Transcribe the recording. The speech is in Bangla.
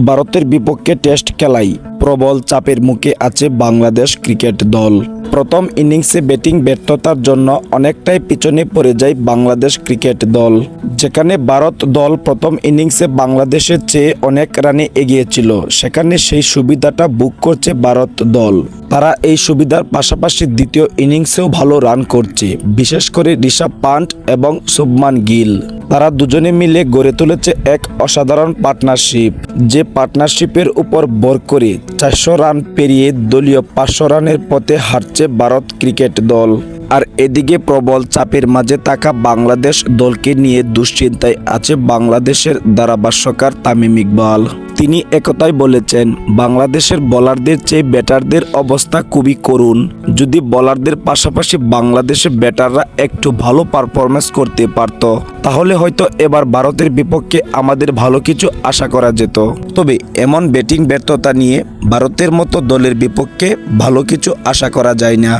ভারতের বিপক্ষে টেস্ট খেলায় প্রবল চাপের মুখে আছে বাংলাদেশ ক্রিকেট দল। প্রথম ইনিংসে ব্যাটিং ব্যর্থতার জন্য অনেকটাই পিছনে পড়ে যায় বাংলাদেশ ক্রিকেট দল। যেখানে ভারত দল প্রথম ইনিংসে বাংলাদেশের চেয়ে অনেক রানে এগিয়েছিল। সেখানে সেই সুবিধাটা বুক করছে ভারত দল। তারা এই সুবিধার পাশাপাশি দ্বিতীয় ইনিংসেও ভালো রান করছে। বিশেষ করে ঋষভ পান্ট এবং শুভমান গিল। তারা দুজনে মিলে গড়ে তুলেছে এক অসাধারণ পার্টনারশিপ যে পার্টনারশিপের উপর ভর করে। চারশো রান পেরিয়ে দলীয় পাঁচশো রানের পথে হারছে ভারত ক্রিকেট দল। আর এদিকে প্রবল চাপের মাঝে থাকা বাংলাদেশ দলকে নিয়ে দুশ্চিন্তায় আছে বাংলাদেশের ধারাভাষ্যকার তামিম ইকবাল। তিনি একথাই বলেছেন, বাংলাদেশের বোলারদের চেয়ে ব্যাটারদের অবস্থা খুবই করুণ। যদি বলারদের পাশাপাশি বাংলাদেশের ব্যাটাররা একটু ভালো পারফরমেন্স করতে পারত, তাহলে হয়তো এবার ভারতের বিপক্ষে আমাদের ভালো কিছু আশা করা যেত। তবে এমন ব্যাটিং ব্যর্থতা নিয়ে ভারতের মতো দলের বিপক্ষে ভালো কিছু আশা করা যায় না।